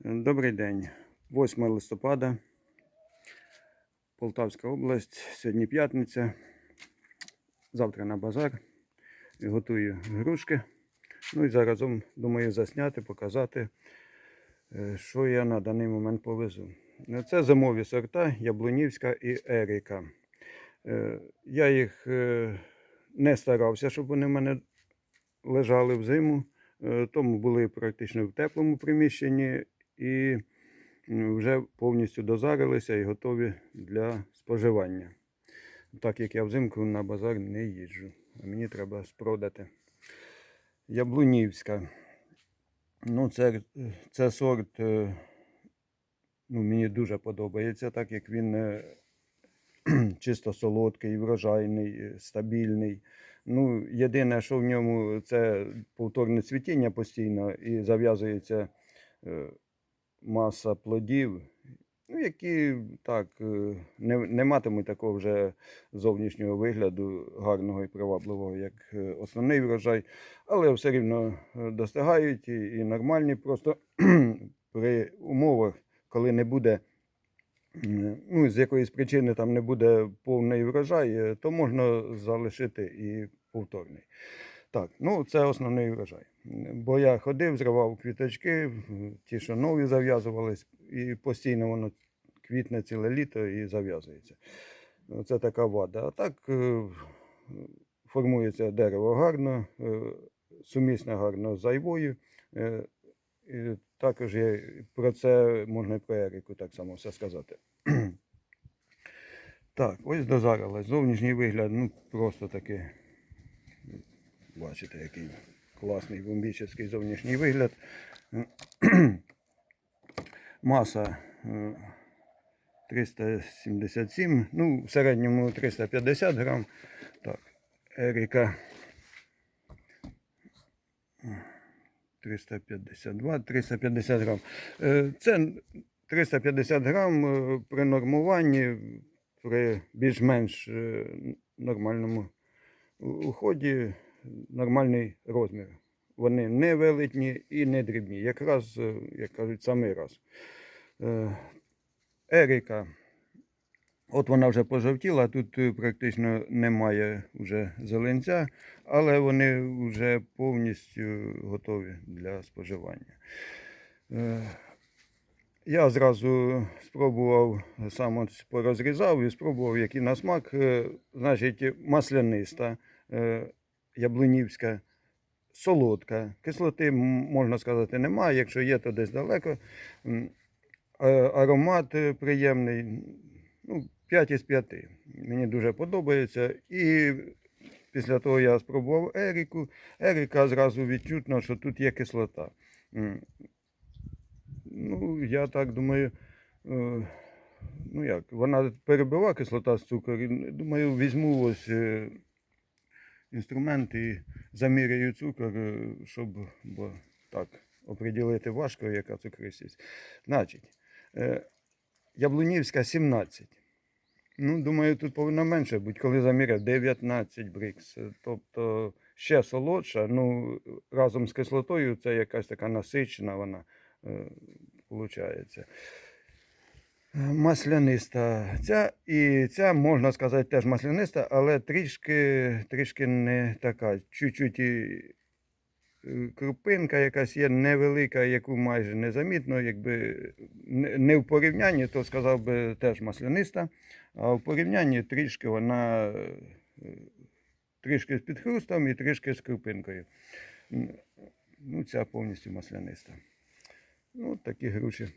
Добрий день. 8 листопада. Полтавська область. Сьогодні п'ятниця. Завтра на базар. Готую грушки. Ну і заразом думаю засняти, показати, е, що я на даний момент повезу. Е, Це зимові сорта Яблунівська і Еріка. Е, Я їх не старався, щоб вони в мене лежали в зиму, тому були практично в теплому приміщенні і вже повністю дозарилися і готові для споживання. Так як я взимку на базар не їжджу, а мені треба спродати. Яблунівська. Ну, це, це сорт, е, ну, мені дуже подобається, так як він е, чисто солодкий, врожайний, е, стабільний. Ну, єдине, що в ньому це повторне цвітіння постійно і зав'язується маса плодів, ну, які так е, не, не матимуть такого вже зовнішнього вигляду гарного і привабливого, як е, основний врожай, але все рівно е, достигають і, і нормальні. Просто при умовах, коли не буде. Ну, з якоїсь причини там не буде повний врожай, то можна залишити і повторний. Так, ну це основний врожай. Бо я ходив, зривав квіточки, ті, що нові зав'язувались, і постійно воно квітне ціле літо і зав'язується. Ну, Це така вада. А так е, формується дерево гарно, е, сумісне гарно з айвою. е, І також є про це можна і про Ерику так само все сказати. Так, ось дозарилась. Зовнішній вигляд, ну просто такий. Бачите, який класний бомбічний зовнішній вигляд. Маса е, 377, ну, в середньому 350 грам. Так, Еріка 352, 350 грам. Е, Це 350 грам е, при нормуванні, при більш-менш е, нормальному уході нормальний розмір. Вони не велетні і не дрібні. Якраз, е, як кажуть, самий раз. Е, Еріка. От вона вже пожовтіла, тут е, практично немає вже зеленця, але вони вже повністю готові для споживання. Я зразу спробував, сам порозрізав і спробував, який на смак. Значить, масляниста, яблунівська, солодка. Кислоти, можна сказати, немає. Якщо є, то десь далеко. Аромат е, приємний. Ну, 5 із 5. Мені дуже подобається. І після того я спробував Еріку. Еріка зразу відчутно, що тут є кислота. Ну, я так думаю, е, ну як, вона перебива кислота з цукру. Думаю, візьму ось е, інструмент і заміряю цукор, е, щоб бо так оприділити важко, яка цукристість. Значить, е, Яблунівська 17. Ну, думаю, тут повинно менше бути, коли заміряв 19 брикс. Е, Тобто ще солодша. Ну, разом з кислотою це якась така насичена вона виходить. Масляниста. Ця і ця, можна сказати, теж масляниста, але трішки, трішки не така. Чуть-чуть е, крупинка якась є невелика, яку майже незамітно, якби не не в порівнянні, то сказав би теж масляниста, а в порівнянні трішки вона е, трішки з підхрустом і трішки з крупинкою. Ну, ця повністю масляниста. Ну, такі груші